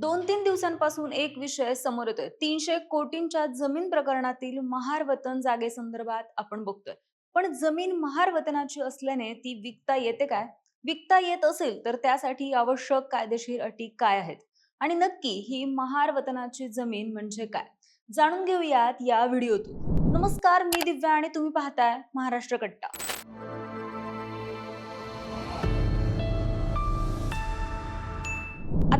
दोन तीन दिवसांपासून एक विषय समोर येतोय. तीनशे कोटींच्या जमीन प्रकरणातील महार वतन जागेसंदर्भात आपण बघतोय. पण जमीन महार वतनाची असल्याने ती विकता येते काय? विकता येत असेल तर त्यासाठी आवश्यक कायदेशीर अटी काय आहेत? आणि नक्की ही महार वतनाची जमीन म्हणजे काय? जाणून घेऊयात या व्हिडिओतून. नमस्कार मी दिव्या आणि तुम्ही पाहताय महाराष्ट्र कट्टा.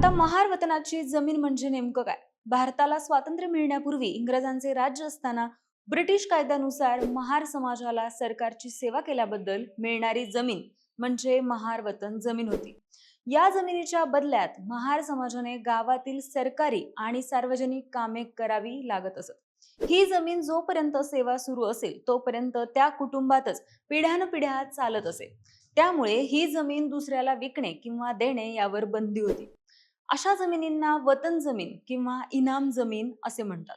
आता महार वतनाची जमीन म्हणजे नेमकं काय? भारताला स्वातंत्र्य मिळण्यापूर्वी इंग्रजांचे राज्य असताना ब्रिटिश कायद्यानुसार महार समाजाला सरकारची सेवा केल्याबद्दल मिळणारी जमीन म्हणजे महार वतन जमीन होती. या जमिनीच्या बदल्यात महार समाजाने गावातील सरकारी आणि सार्वजनिक कामे करावी लागत असत. ही जमीन जोपर्यंत सेवा सुरू असेल तोपर्यंत त्या कुटुंबातच पिढ्यानपिढ्या चालत असे. त्यामुळे ही जमीन दुसऱ्याला विकणे किंवा देणे यावर बंदी होती. अशा जमिनींना वतन जमीन किंवा इनाम जमीन असे म्हणतात.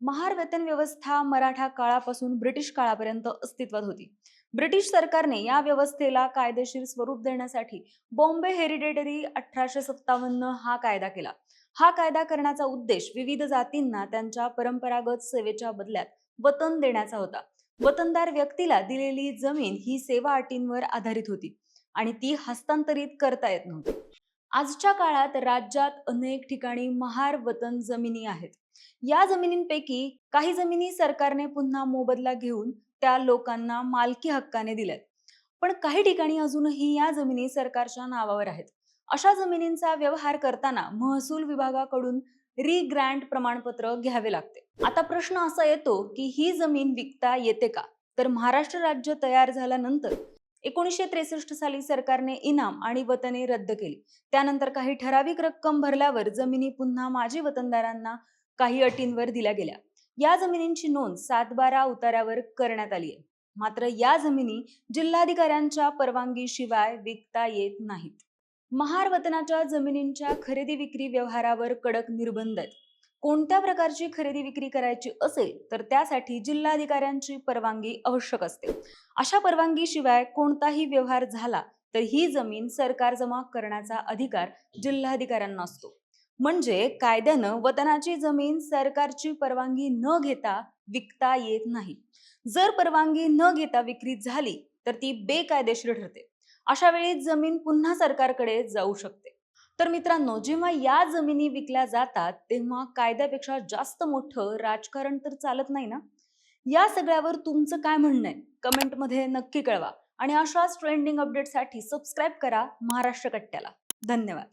महार वेतन व्यवस्था मराठा काळापासून ब्रिटिश काळापर्यंत अस्तित्वात होती. ब्रिटिश सरकारने या व्यवस्थेला कायदेशीर स्वरूप देण्यासाठी बॉम्बे हेरिडेटरी अठराशे सत्तावन्न हा कायदा केला. हा कायदा करण्याचा उद्देश विविध जातींना त्यांच्या परंपरागत सेवेच्या बदल्यात वतन देण्याचा होता. वतनदार व्यक्तीला दिलेली जमीन ही सेवा अटींवर आधारित होती आणि ती हस्तांतरित करता येत नव्हती. आजच्या काळात राज्यात अनेक ठिकाणी महार वतन जमिनी आहेत. या जमिनींपैकी काही जमिनी सरकारने पुन्हा मोबदला घेऊन त्या लोकांना मालकी हक्काने दिल्यात. पण काही ठिकाणी अजूनही या जमिनी सरकारच्या नावावर आहेत. अशा जमिनींचा व्यवहार करताना महसूल विभागाकडून री ग्रँट प्रमाणपत्र घ्यावे लागते. आता प्रश्न असा येतो की ही जमीन विकता येते का? तर महाराष्ट्र राज्य तयार झाल्यानंतर एकोणीसशे त्रेसष्ट साली सरकारने इनाम आणि वतने रद्द केली. त्यानंतर काही ठराविक रक्कम भरल्यावर जमिनी पुन्हा माजी वतनदारांना काही अटींवर दिल्या गेल्या. या जमिनींची नोंद सातबारा उतार्यावर करण्यात आली आहे. मात्र या जमिनी जिल्हाधिकाऱ्यांच्या परवानगीशिवाय विकता येत नाहीत. महार वतनाच्या जमिनींच्या खरेदी विक्री व्यवहारावर कडक निर्बंध आहेत. कोणत्या प्रकारची खरेदी विक्री करायची असेल तर त्यासाठी जिल्हाधिकाऱ्यांची परवानगी आवश्यक असते. अशा परवानगीशिवाय कोणताही व्यवहार झाला तर ही जमीन सरकार जमा करण्याचा अधिकार जिल्हाधिकाऱ्यांना असतो. म्हणजे कायद्यानं वतनाची जमीन सरकारची परवानगी न घेता विकता येत नाही. जर परवानगी न घेता विक्री झाली तर ती बेकायदेशीर ठरते. अशा वेळी जमीन पुन्हा सरकारकडे जाऊ शकते. तर मित्रांनो जेव्हा या जमिनी विकल्या जातात तेव्हा कायद्यापेक्षा जास्त मोठं राजकारण तर चालत नाही ना? या सगळ्यावर तुमचं काय म्हणणं आहे? कमेंटमध्ये नक्की कळवा. आणि अशाच ट्रेंडिंग अपडेटसाठी सबस्क्राईब करा महाराष्ट्र कट्ट्याला. धन्यवाद.